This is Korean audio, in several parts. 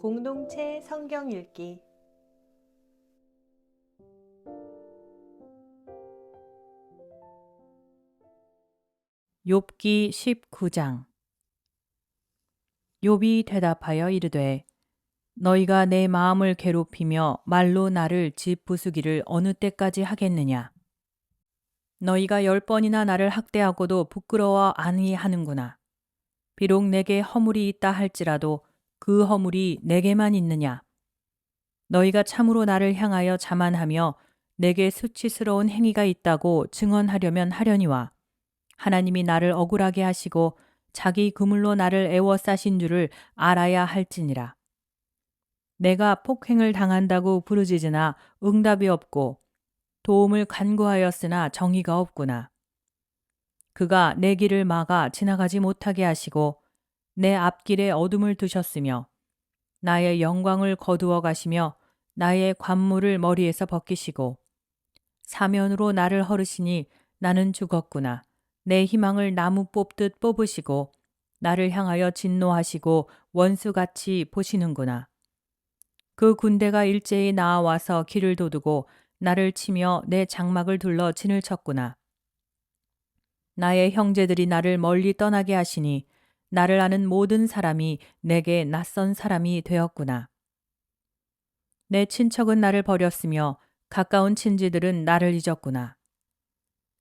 공동체 성경 읽기. 욥기 19장. 욥이 대답하여 이르되 너희가 내 마음을 괴롭히며 말로 나를 집 부수기를 어느 때까지 하겠느냐? 너희가 열 번이나 나를 학대하고도 부끄러워 아니하는구나. 비록 내게 허물이 있다 할지라도 그 허물이 내게만 있느냐 너희가 참으로 나를 향하여 자만하며 내게 수치스러운 행위가 있다고 증언하려면 하려니와 하나님이 나를 억울하게 하시고 자기 그물로 나를 애워싸신 줄을 알아야 할지니라. 내가 폭행을 당한다고 부르짖으나 응답이 없고 도움을 간구하였으나 정의가 없구나. 그가 내 길을 막아 지나가지 못하게 하시고 내 앞길에 어둠을 두셨으며 나의 영광을 거두어 가시며 나의 관물을 머리에서 벗기시고 사면으로 나를 허르시니 나는 죽었구나. 내 희망을 나무 뽑듯 뽑으시고 나를 향하여 진노하시고 원수같이 보시는구나. 그 군대가 일제히 나와서 길을 도두고 나를 치며 내 장막을 둘러 진을 쳤구나. 나의 형제들이 나를 멀리 떠나게 하시니 나를 아는 모든 사람이 내게 낯선 사람이 되었구나. 내 친척은 나를 버렸으며 가까운 친지들은 나를 잊었구나.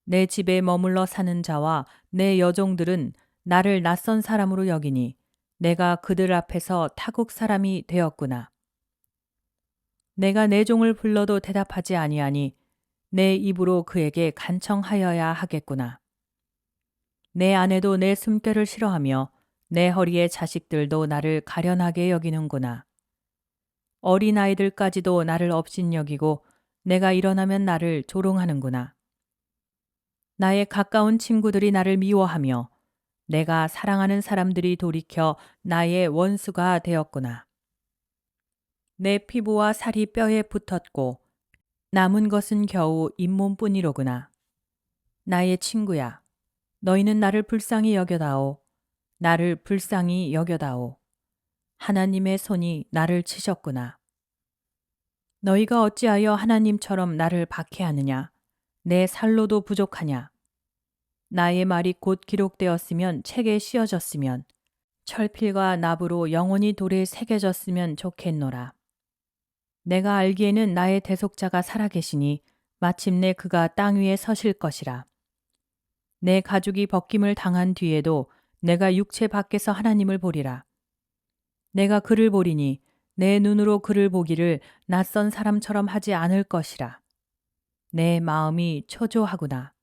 내 집에 머물러 사는 자와 내 여종들은 나를 낯선 사람으로 여기니 내가 그들 앞에서 타국 사람이 되었구나. 내가 내 종을 불러도 대답하지 아니하니 내 입으로 그에게 간청하여야 하겠구나. 내 아내도 내 숨결을 싫어하며 내 허리의 자식들도 나를 가련하게 여기는구나. 어린아이들까지도 나를 업신여기고 내가 일어나면 나를 조롱하는구나. 나의 가까운 친구들이 나를 미워하며 내가 사랑하는 사람들이 돌이켜 나의 원수가 되었구나. 내 피부와 살이 뼈에 붙었고 남은 것은 겨우 잇몸뿐이로구나. 나의 친구야, 너희는 나를 불쌍히 여겨다오. 나를 불쌍히 여겨다오. 하나님의 손이 나를 치셨구나. 너희가 어찌하여 하나님처럼 나를 박해하느냐? 내 살로도 부족하냐? 나의 말이 곧 기록되었으면 책에 씌어졌으면 철필과 납으로 영원히 돌에 새겨졌으면 좋겠노라. 내가 알기에는 나의 대속자가 살아계시니 마침내 그가 땅 위에 서실 것이라. 내 가죽이 벗김을 당한 뒤에도 내가 육체 밖에서 하나님을 보리라. 내가 그를 보리니 내 눈으로 그를 보기를 낯선 사람처럼 하지 않을 것이라. 내 마음이 초조하구나.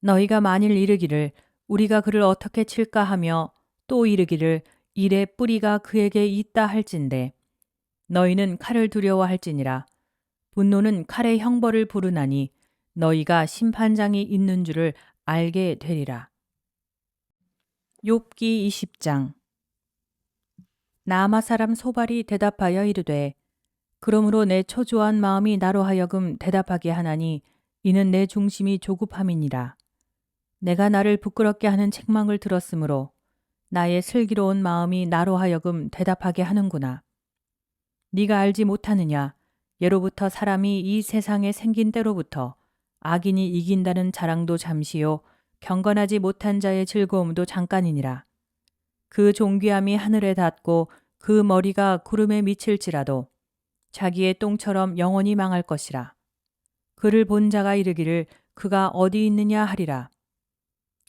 너희가 만일 이르기를 우리가 그를 어떻게 칠까 하며 또 이르기를 일의 뿌리가 그에게 있다 할진대 너희는 칼을 두려워할지니라 분노는 칼의 형벌을 부르나니 너희가 심판장이 있는 줄을 알게 되리라. 욥기 20장 나마 사람 소발이 대답하여 이르되 그러므로 내 초조한 마음이 나로 하여금 대답하게 하나니 이는 내 중심이 조급함이니라. 내가 나를 부끄럽게 하는 책망을 들었으므로 나의 슬기로운 마음이 나로 하여금 대답하게 하는구나. 네가 알지 못하느냐? 예로부터 사람이 이 세상에 생긴 때로부터 악인이 이긴다는 자랑도 잠시요 경건하지 못한 자의 즐거움도 잠깐이니라. 그 존귀함이 하늘에 닿고 그 머리가 구름에 미칠지라도 자기의 똥처럼 영원히 망할 것이라. 그를 본 자가 이르기를 그가 어디 있느냐 하리라.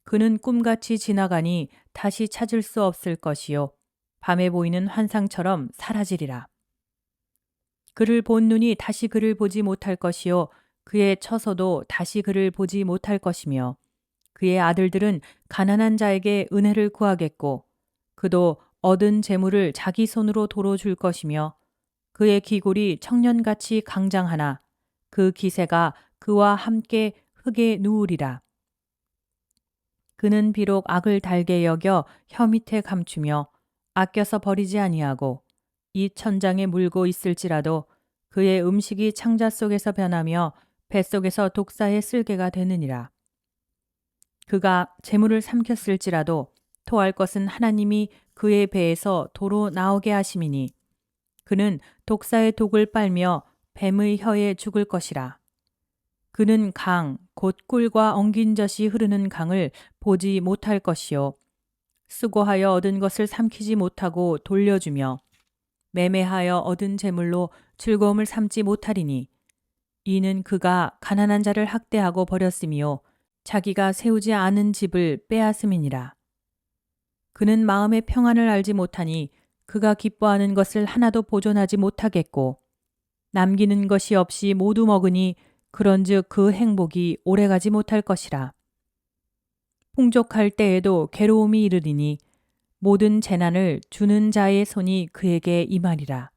그는 꿈같이 지나가니 다시 찾을 수 없을 것이요. 밤에 보이는 환상처럼 사라지리라. 그를 본 눈이 다시 그를 보지 못할 것이요. 그의 처소도 다시 그를 보지 못할 것이며 그의 아들들은 가난한 자에게 은혜를 구하겠고 그도 얻은 재물을 자기 손으로 도로 줄 것이며 그의 기골이 청년같이 강장하나 그 기세가 그와 함께 흙에 누우리라. 그는 비록 악을 달게 여겨 혀 밑에 감추며 아껴서 버리지 아니하고 이 천장에 물고 있을지라도 그의 음식이 창자 속에서 변하며 뱃속에서 독사의 쓸개가 되느니라. 그가 재물을 삼켰을지라도 토할 것은 하나님이 그의 배에서 도로 나오게 하심이니 그는 독사의 독을 빨며 뱀의 혀에 죽을 것이라. 그는 강, 곧 꿀과 엉긴 젖이 흐르는 강을 보지 못할 것이요. 수고하여 얻은 것을 삼키지 못하고 돌려주며 매매하여 얻은 재물로 즐거움을 삼지 못하리니 이는 그가 가난한 자를 학대하고 버렸으며 자기가 세우지 않은 집을 빼앗음이니라. 그는 마음의 평안을 알지 못하니 그가 기뻐하는 것을 하나도 보존하지 못하겠고 남기는 것이 없이 모두 먹으니 그런즉 그 행복이 오래가지 못할 것이라. 풍족할 때에도 괴로움이 이르리니 모든 재난을 주는 자의 손이 그에게 임하리라.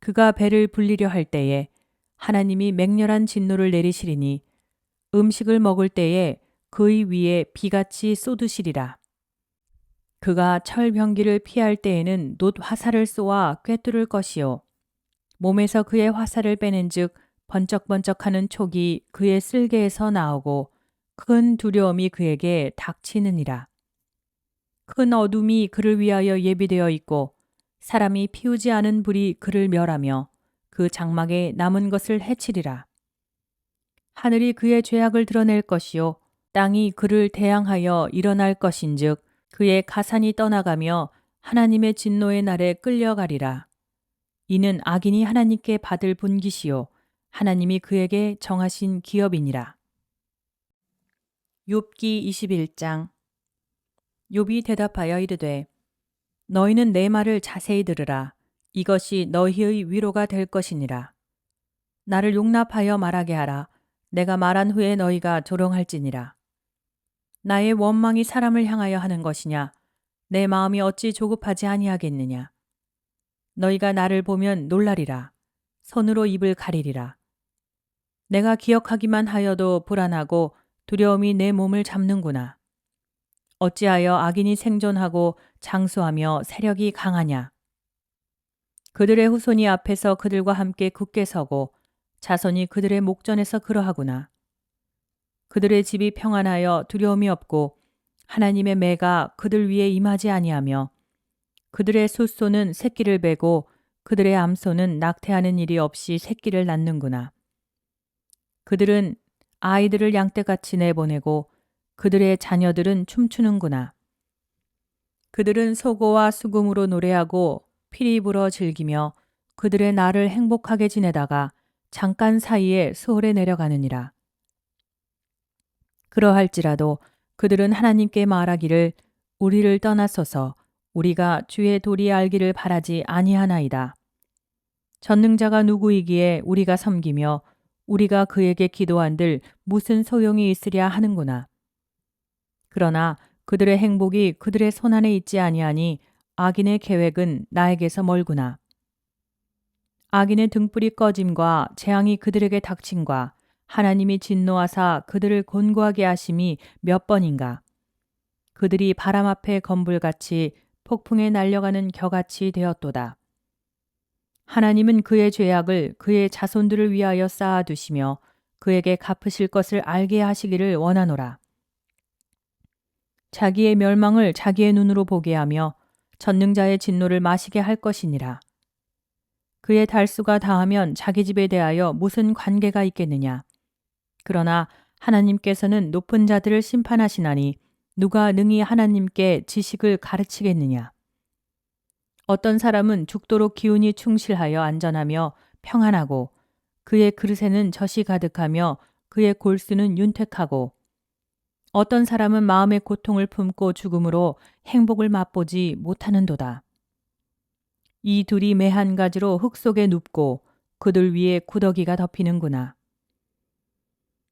그가 배를 불리려 할 때에 하나님이 맹렬한 진노를 내리시리니 음식을 먹을 때에 그의 위에 비같이 쏟으시리라. 그가 철병기를 피할 때에는 놋 화살을 쏘아 꿰뚫을 것이요. 몸에서 그의 화살을 빼는즉 번쩍번쩍하는 촉이 그의 쓸개에서 나오고 큰 두려움이 그에게 닥치느니라. 큰 어둠이 그를 위하여 예비되어 있고 사람이 피우지 않은 불이 그를 멸하며 그 장막에 남은 것을 해치리라. 하늘이 그의 죄악을 드러낼 것이요 땅이 그를 대항하여 일어날 것인즉 그의 가산이 떠나가며 하나님의 진노의 날에 끌려가리라. 이는 악인이 하나님께 받을 분기시요 하나님이 그에게 정하신 기업이니라. 욥기 21장 욥이 대답하여 이르되 너희는 내 말을 자세히 들으라 이것이 너희의 위로가 될 것이니라 나를 용납하여 말하게 하라 내가 말한 후에 너희가 조롱할지니라. 나의 원망이 사람을 향하여 하는 것이냐? 내 마음이 어찌 조급하지 아니하겠느냐? 너희가 나를 보면 놀라리라. 손으로 입을 가리리라. 내가 기억하기만 하여도 불안하고 두려움이 내 몸을 잡는구나. 어찌하여 악인이 생존하고 장수하며 세력이 강하냐? 그들의 후손이 앞에서 그들과 함께 굳게 서고 자손이 그들의 목전에서 그러하구나. 그들의 집이 평안하여 두려움이 없고 하나님의 매가 그들 위에 임하지 아니하며 그들의 숫소는 새끼를 베고 그들의 암소는 낙태하는 일이 없이 새끼를 낳는구나. 그들은 아이들을 양떼같이 내보내고 그들의 자녀들은 춤추는구나. 그들은 소고와 수금으로 노래하고 피리 불어 즐기며 그들의 날을 행복하게 지내다가 잠깐 사이에 수월에 내려가느니라. 그러할지라도 그들은 하나님께 말하기를 우리를 떠나서서 우리가 주의 도리 알기를 바라지 아니하나이다. 전능자가 누구이기에 우리가 섬기며 우리가 그에게 기도한들 무슨 소용이 있으랴 하는구나. 그러나 그들의 행복이 그들의 손안에 있지 아니하니 악인의 계획은 나에게서 멀구나. 악인의 등불이 꺼짐과 재앙이 그들에게 닥침과 하나님이 진노하사 그들을 곤고하게 하심이 몇 번인가. 그들이 바람 앞에 건불같이 폭풍에 날려가는 겨같이 되었도다. 하나님은 그의 죄악을 그의 자손들을 위하여 쌓아두시며 그에게 갚으실 것을 알게 하시기를 원하노라. 자기의 멸망을 자기의 눈으로 보게 하며 전능자의 진노를 마시게 할 것이니라. 그의 달수가 다하면 자기 집에 대하여 무슨 관계가 있겠느냐. 그러나 하나님께서는 높은 자들을 심판하시나니 누가 능히 하나님께 지식을 가르치겠느냐. 어떤 사람은 죽도록 기운이 충실하여 안전하며 평안하고 그의 그릇에는 젖이 가득하며 그의 골수는 윤택하고 어떤 사람은 마음의 고통을 품고 죽음으로 행복을 맛보지 못하는도다. 이 둘이 매 한 가지로 흙 속에 눕고 그들 위에 구더기가 덮이는구나.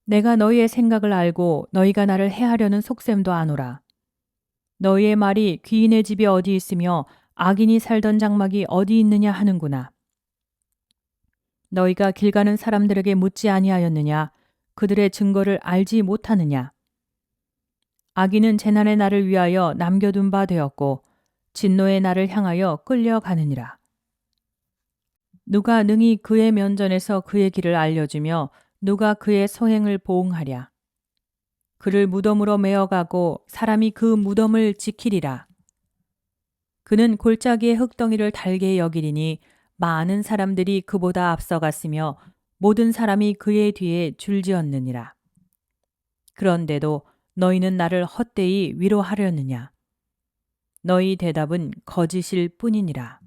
내가 너희의 생각을 알고 너희가 나를 해하려는 속셈도 아노라. 너희의 말이 귀인의 집이 어디 있으며 악인이 살던 장막이 어디 있느냐 하는구나. 너희가 길 가는 사람들에게 묻지 아니하였느냐? 그들의 증거를 알지 못하느냐? 악인은 재난의 날을 위하여 남겨둔 바 되었고 진노의 날을 향하여 끌려가느니라. 누가 능히 그의 면전에서 그의 길을 알려주며 누가 그의 소행을 보응하랴. 그를 무덤으로 메어가고 사람이 그 무덤을 지키리라. 그는 골짜기의 흙덩이를 달게 여기리니 많은 사람들이 그보다 앞서갔으며 모든 사람이 그의 뒤에 줄지었느니라. 그런데도 너희는 나를 헛되이 위로하려느냐? 너희 대답은 거짓일 뿐이니라.